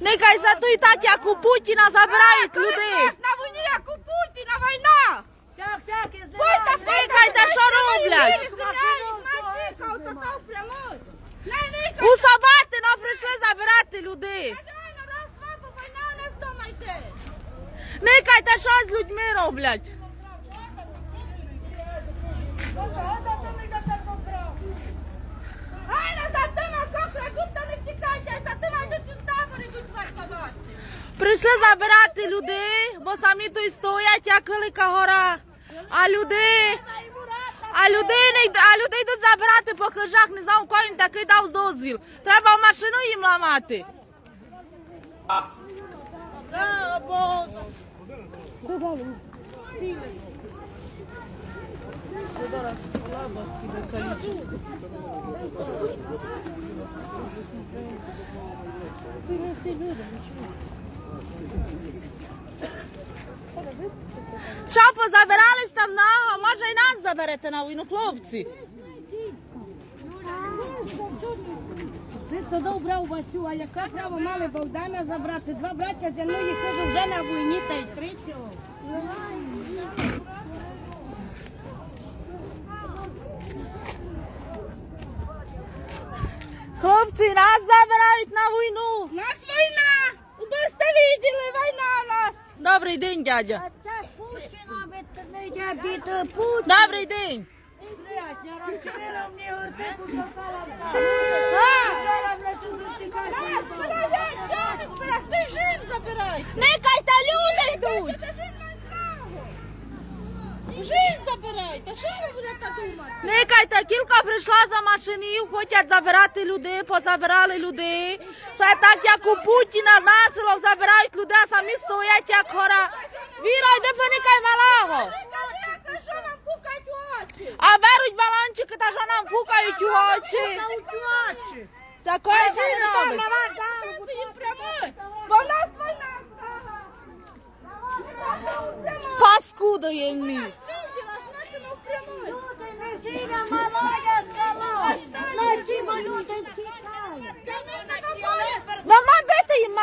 Нехай зато і так, як у Путіна забирають людей. На війні, як у Путіна війна! Та що роблять? У Сабатина прийшли забирати людей. Нехай та що з людьми роблять? Прийшли забирати людей, бо самі тут стоять, як велика гора. А люди, а людей не а людей йдуть забирати по хижах, не знав, кого їм такий дав дозвіл. Треба машину їм ламати. Що позабирались там на, може і нас заберете на війну, хлопці. Ти тоді брав Васю, а яка право мали Богдана забрати? Два браття зі мною їх вже на війні та й третього. Хлопці, нас забирають на війну. Нас війна! Ви сте виділи, війна у нас! Добрий день, дядя. Це Путіна, не йде від Путіна. Добрий день. Ти жін забирай! Нехай та люди йдуть. Жін Та що ви будете думати? Нехай та кілька прийшла за машинів, хочуть забирати людей, позабирали людей. Все так, як у Путіна насило забирають людей, а самі стоять, як гора. Віра, йди поникай малого. Та що вам пукають у очі? А беруть балончики та що нам фукають у очі. Це кой робить? Показуй їм прямо! Бо в нас війна стала! Паскуда. Виділа,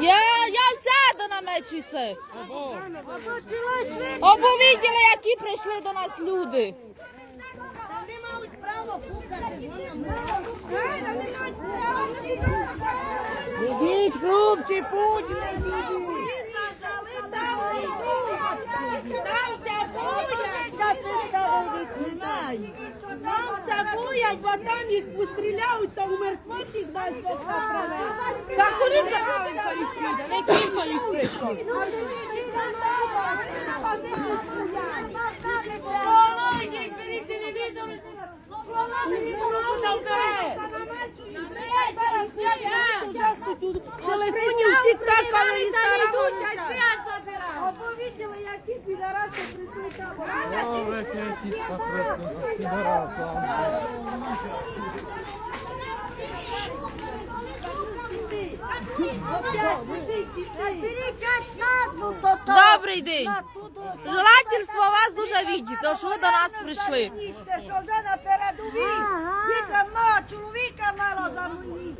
Я, я сяду на мечі се. Обо виділи, які прийшли до нас люди. Ідіть, хлопці. Там боять, бо там їх постріляють, то в мертвотних дасть Бог направити. Так куди забрали їх піде? Не кілька їх прийшло. Телефонів тік-так, але забирали. Оповідали, які підараси прийшли там. О, яке тітка просто підараса. Добрий день. Желательство вас дуже видіти, тож ви до нас прийшли. Що вже на передовій, мало, чоловіка мало за мені.